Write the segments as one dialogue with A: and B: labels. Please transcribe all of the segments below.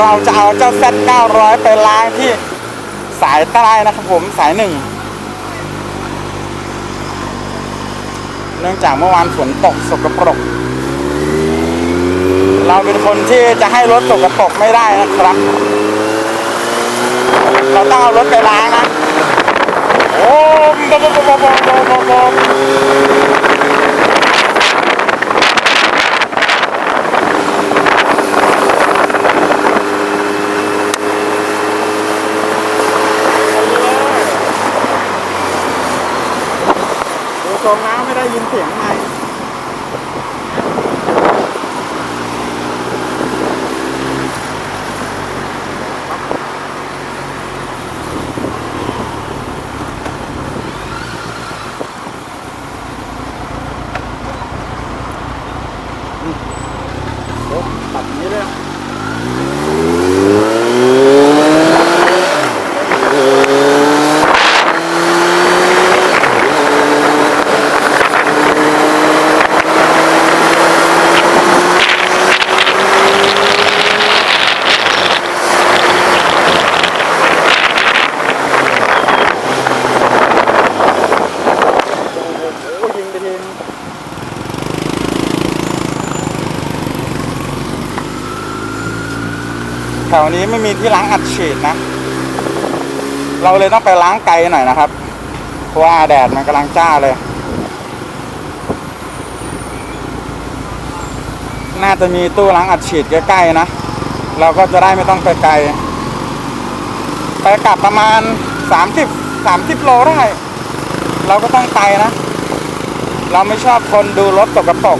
A: เราจะเอาเจ้า Z 900 ไปล้างที่สายใต้นะครับผมสายหนึ่งเนื่องจากเมื่อวานฝนตกสกปรก เราเป็นคนที่จะให้รถสกปรกไม่ได้นะครับ เราต้องเอารถไปล้างนะโอ้บบบบบบบบบดูทรง น้ำไม่ได้ยินเสียงไหมอ้ตัดอย่างนี้เลยอะโอ้ยิงไปทีนึงแถวนี้ไม่มีที่ล้างอัดฉีดนะ เราเลยต้องไปล้างไกลหน่อยนะครับ เพราะว่าแดดมันกำลังจ้าเลย น่าจะมีตู้ล้างอัดฉีดใกล้ๆนะ เราก็จะได้ไม่ต้องไปไกล ไปกลับประมาณ 30 30โลได้ เราก็ต้องไปนะ เราไม่ชอบคนดูรถตกกระปก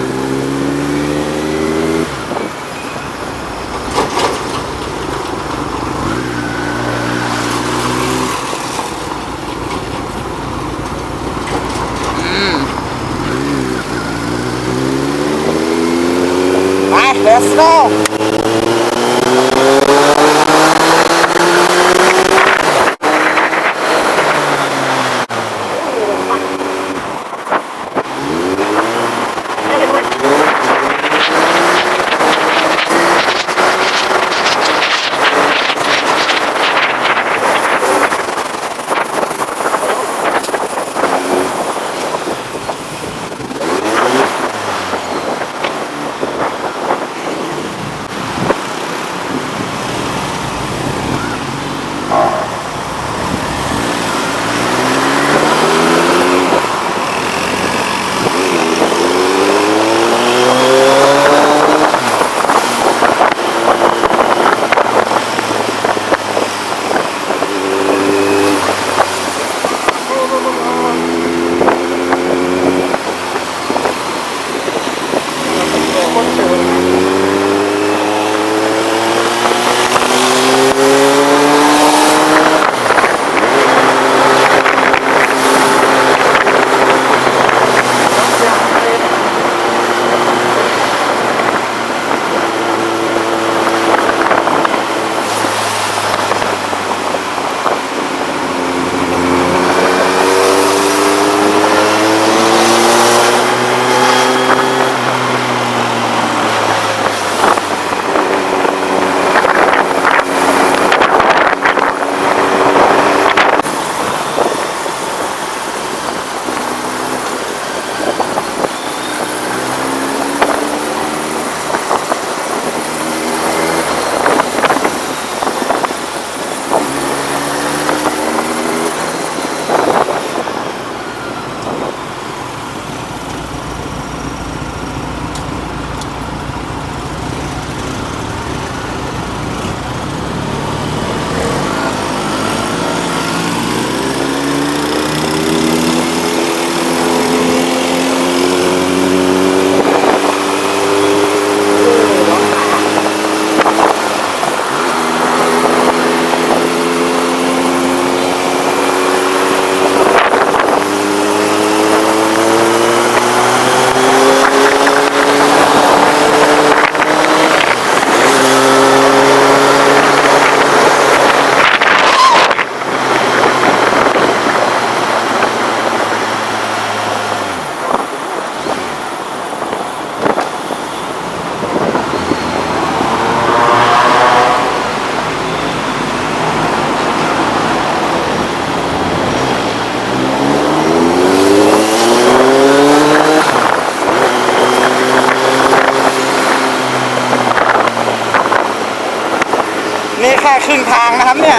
A: แค่ครึ่งทางนะครับเนี่ย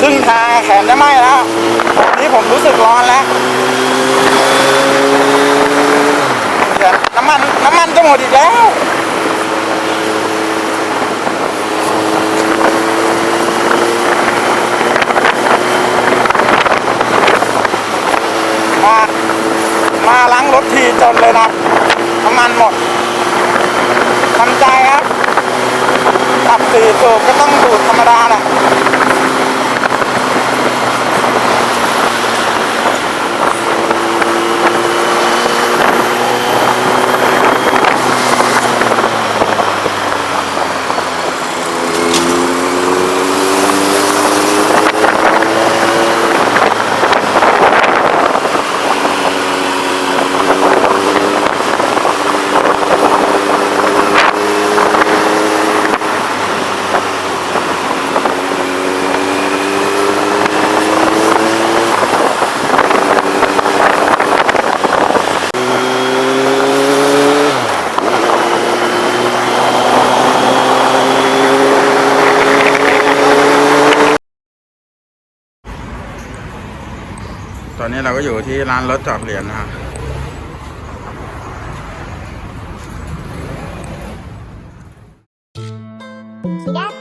A: ครึ่งทางแขนจะไหม้แล้วตอนนี้ผมรู้สึกร้อนแล้วน้ำมันน้ำมันจะหมดอีกแล้วมามาล้างรถทีจนเลยนะ น้ำมันหมดทำใจครับขับสี่สูบ ก็ต้องดูดธรรมดาแหละ ตอนนี้เราก็อยู่ที่ร้านรถจอดเหรียญนนะฮะ
B: สีด